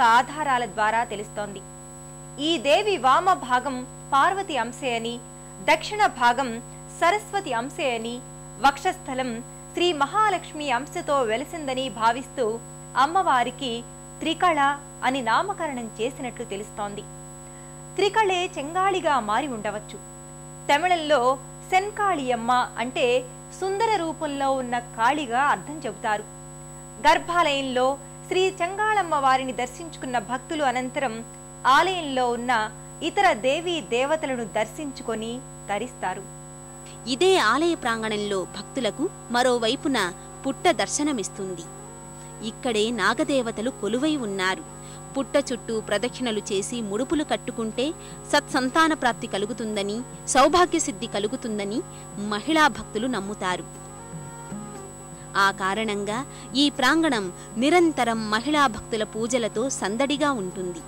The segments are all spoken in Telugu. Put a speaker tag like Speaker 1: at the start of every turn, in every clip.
Speaker 1: అనేక ఆధారాల ద్వారా తెలుస్తోంది. ఈ దేవి వామ భాగం పార్వతి అంశే అని దక్షిణ భాగం సరస్వతి అంశే అని వక్షస్థలం శ్రీ మహాలక్ష్మి అంశతో వెలిసిందని భావిస్తూ అమ్మవారికి త్రికళ అని నామకరణం చేసినట్లు తెలుస్తోంది. త్రికళే చెంగాళిగా మారి ఉండవచ్చు. తమిళంలో సెన్కాళియమ్మ అంటే సుందర రూపంలో ఉన్న కాళిగా అర్థం చెబుతారు. గర్భాలయంలో శ్రీ చెంగాళమ్మ వారిని దర్శించుకున్న భక్తులు అనంతరం ఆలయంలో ఉన్న ఇతర దేవీ దేవతలను దర్శించుకొని తరిస్తారు.
Speaker 2: ఇదే ఆలయ ప్రాంగణంలో భక్తులకు మరోవైపున పుట్ట దర్శనమిస్తుంది. ఇక్కడే నాగదేవతలు కొలువై ఉన్నారు. పుట్ట చుట్టూ ప్రదక్షిణలు చేసి ముడుపులు కట్టుకుంటే సత్సంతాన ప్రాప్తి కలుగుతుందని సౌభాగ్య సిద్ధి కలుగుతుందని మహిళా భక్తులు నమ్ముతారు. ఆ కారణంగా ఈ ప్రాంగణం నిరంతరం మహిళా భక్తుల పూజలతో సందడిగా ఉంటుంది.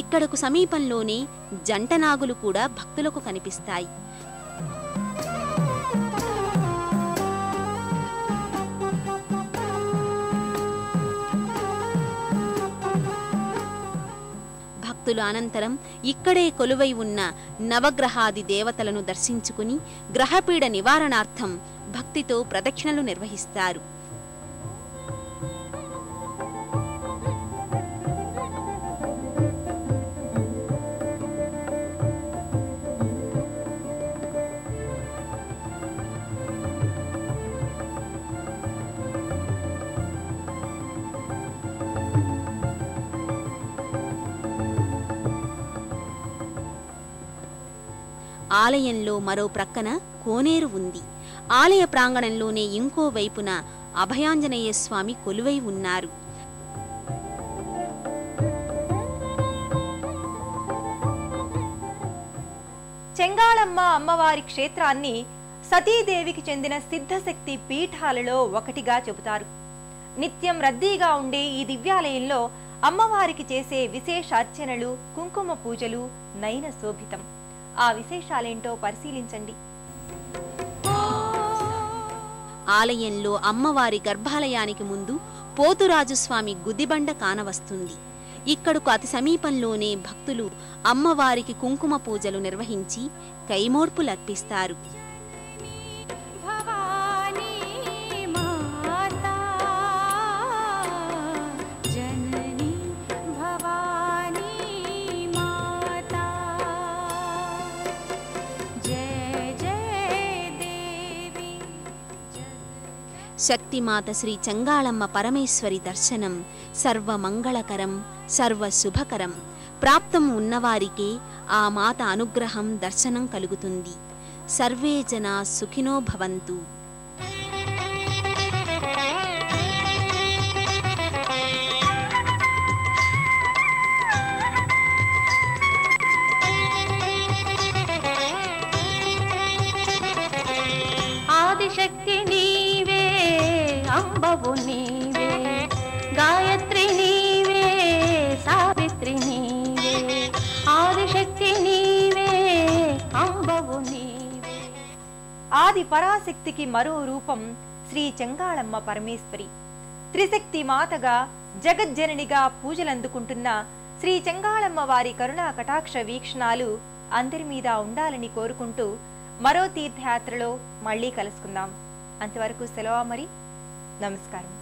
Speaker 2: ఇక్కడకు సమీపంలోనే జంటనాగులు కూడా భక్తులకు కనిపిస్తాయి. భక్తులు అనంతరం ఇక్కడే కొలువై ఉన్న నవగ్రహాది దేవతలను దర్శించుకుని గ్రహపీడ నివారణార్థం భక్తితో ప్రదక్షిణలు నిర్వహిస్తారు. ఆలయంలో మరో ప్రక్కన కోనేరు ఉంది. ఆలయ ప్రాంగణంలోనే ఇంకో వైపున అభయాంజనేయ స్వామి కొలువై ఉన్నారు.
Speaker 1: చెంగాళమ్మ అమ్మవారి క్షేత్రాన్ని సతీదేవికి చెందిన సిద్ధశక్తి పీఠాలలో ఒకటిగా చెబుతారు. నిత్యం రద్దీగా ఉండే ఈ దివ్యాలయంలో అమ్మవారికి చేసే విశేష అర్చనలు కుంకుమ పూజలు నయన శోభితం. ఆ విశేషాలేంటో పరిశీలించండి.
Speaker 2: ఆలయంలో అమ్మవారి గర్భాలయానికి ముందు పోతురాజుస్వామి గుదిబండ కానవస్తుంది. ఇక్కడకు అతి సమీపంలోనే భక్తులు అమ్మవారికి కుంకుమ పూజలు నిర్వహించి
Speaker 3: కైమోర్పులర్పిస్తారు.
Speaker 2: శక్తిమాత శ్రీ చంగాళమ్మ పరమేశ్వరి దర్శనం సర్వమంగళకరం సర్వశుభకరం. ప్రాప్తం ఉన్నవారికే ఆ మాత అనుగ్రహం దర్శనం కలుగుతుంది. సర్వే జనా సుఖినో భవంతు.
Speaker 3: అంబవు నీవే గాయత్రి నీవే సావిత్రి నీవే ఆదిశక్తి నీవే అంబవు నీవే.
Speaker 1: ఆది పరాశక్తికి మరో రూపం శ్రీ చెంగాళమ్మ పరమేశ్వరి. త్రిశక్తి మాతగా జగజ్జననిగా పూజలందుకుంటున్న శ్రీ చెంగాళమ్మ వారి కరుణా కటాక్ష వీక్షణాలు అందరి మీద ఉండాలని కోరుకుంటూ మరో తీర్థయాత్రలో మళ్ళీ కలుసుకుందాం. అంతవరకు సెలవు మరి? నమస్కారం